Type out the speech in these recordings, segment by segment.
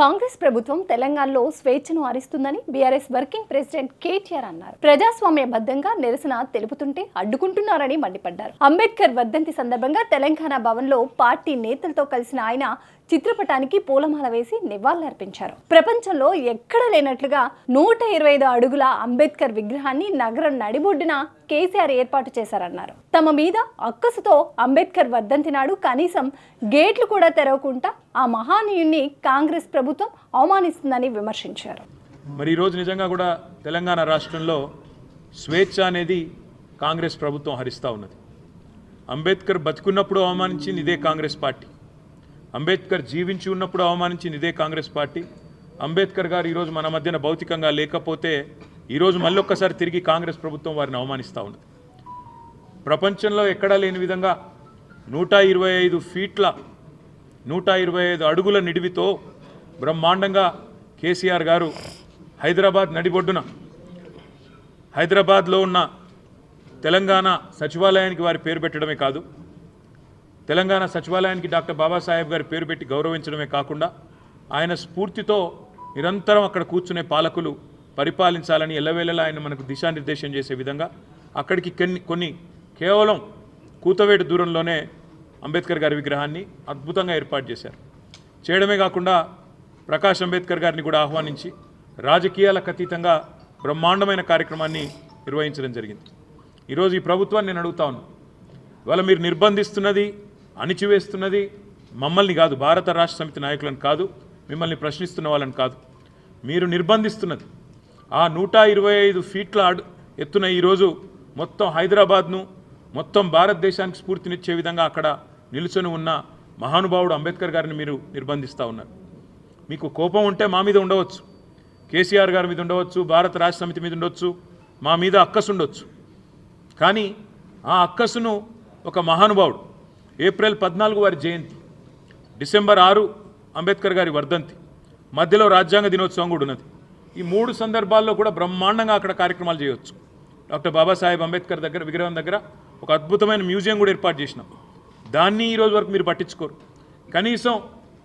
కాంగ్రెస్ ప్రభుత్వం తెలంగాణలో స్వేచ్ఛను హరిస్తుందని బీఆర్ఎస్ వర్కింగ్ ప్రెసిడెంట్ కేటీఆర్ అన్నారు. ప్రజాస్వామ్యబద్ధంగా నిరసన తెలుపుతుంటే అడ్డుకుంటున్నారని మండిపడ్డారు. అంబేద్కర్ వర్ధంతి సందర్భంగా తెలంగాణ భవన్లో పార్టీ నేతలతో కలిసిన ఆయన చిత్రపటానికి పూలమాల వేసి నివాళులర్పించారు. ప్రపంచంలో ఎక్కడ లేనట్లుగా నూట ఇరవై ఐదు అడుగుల అంబేద్కర్ విగ్రహాన్ని నగరం నడిబొడ్డున కేసీఆర్ ఏర్పాటు చేశారన్నారు. తమ మీద అక్కసుతో అంబేద్కర్ వర్ధంతి నాడు కనీసం గేట్లు కూడా తెరవకుండా ఆ మహానీయుణ్ణి కాంగ్రెస్ ప్రభుత్వం అవమానిస్తుందని విమర్శించారు. మరి ఈరోజు నిజంగా కూడా తెలంగాణ రాష్ట్రంలో స్వేచ్ఛ అనేది కాంగ్రెస్ ప్రభుత్వం హరిస్తూ ఉన్నది. అంబేద్కర్ బతుకున్నప్పుడు అవమానించింది ఇదే కాంగ్రెస్ పార్టీ. అంబేద్కర్ జీవించి ఉన్నప్పుడు అవమానించింది ఇదే కాంగ్రెస్ పార్టీ. అంబేద్కర్ గారు ఈరోజు మన మధ్యన భౌతికంగా లేకపోతే ఈరోజు మళ్ళొక్కసారి తిరిగి కాంగ్రెస్ ప్రభుత్వం వారిని అవమానిస్తూ ఉంది ప్రపంచంలో ఎక్కడా లేని విధంగా నూట ఇరవై ఐదు ఫీట్ల నూట ఇరవై ఐదు అడుగుల నిడివితో బ్రహ్మాండంగా కేసీఆర్ గారు హైదరాబాద్ నడిబొడ్డున హైదరాబాద్లో ఉన్న తెలంగాణ సచివాలయానికి వారి పేరు పెట్టడమే కాదు తెలంగాణ సచివాలయానికి డాక్టర్ బాబాసాహెబ్ గారి పేరు పెట్టి గౌరవించడమే కాకుండా ఆయన స్ఫూర్తితో నిరంతరం అక్కడ కూర్చునే పాలకులు పరిపాలించాలని ఎల్లవేళలా ఆయన మనకు దిశానిర్దేశం చేసే విధంగా అక్కడికి కొన్ని కొన్ని కేవలం కూతవేటు దూరంలోనే అంబేద్కర్ గారి విగ్రహాన్ని అద్భుతంగా ఏర్పాటు చేశారు. చేయడమే కాకుండా ప్రకాష్ అంబేద్కర్ గారిని కూడా ఆహ్వానించి రాజకీయాలకు అతీతంగా బ్రహ్మాండమైన కార్యక్రమాన్ని నిర్వహించడం జరిగింది. ఈరోజు ఈ ప్రభుత్వాన్ని నేను అడుగుతా ఉన్నాను ఇవాళ మీరు నిర్బంధిస్తున్నది అణిచివేస్తున్నది మమ్మల్ని కాదు భారత రాష్ట్ర సమితి నాయకులను కాదు మిమ్మల్ని ప్రశ్నిస్తున్న వాళ్ళని కాదు. మీరు నిర్బంధిస్తున్నది. ఆ నూట ఇరవై ఐదు ఫీట్ల అడు ఎత్తున ఈరోజు మొత్తం హైదరాబాద్ను మొత్తం భారతదేశానికి స్ఫూర్తినిచ్చే విధంగా అక్కడ నిలుచొని ఉన్న మహానుభావుడు అంబేద్కర్ గారిని మీరు నిర్బంధిస్తూ ఉన్నారు. మీకు కోపం ఉంటే మా మీద ఉండవచ్చు. కేసీఆర్ గారి మీద ఉండవచ్చు భారత రాష్ట్ర సమితి మీద ఉండొచ్చు మా మీద అక్కసు ఉండొచ్చు కానీ ఆ అక్కసును ఒక మహానుభావుడు ఏప్రిల్ పద్నాలుగు వారి జయంతి డిసెంబర్ ఆరు అంబేద్కర్ గారి వర్ధంతి మధ్యలో రాజ్యాంగ దినోత్సవం కూడా ఉన్నది. ఈ మూడు సందర్భాల్లో కూడా బ్రహ్మాండంగా అక్కడ కార్యక్రమాలు చేయవచ్చు. డాక్టర్ బాబాసాహెబ్ అంబేద్కర్ దగ్గర విగ్రహం దగ్గర ఒక అద్భుతమైన మ్యూజియం కూడా ఏర్పాటు చేసినాం. దాన్ని ఈరోజు వరకు మీరు పట్టించుకోరు. కనీసం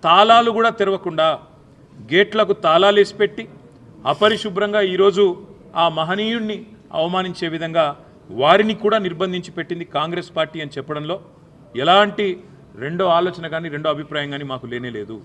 తాళాలు కూడా తెరవకుండా గేట్లకు తాళాలు వేసి పెట్టి అపరిశుభ్రంగా ఈరోజు ఆ మహనీయుణ్ణి అవమానించే విధంగా వారిని కూడా నిర్బంధించి పెట్టింది కాంగ్రెస్ పార్టీ అని చెప్పడంలో ఎలాంటి రెండో ఆలోచన కానీ రెండో అభిప్రాయం కానీ మాకు లేనే లేదు.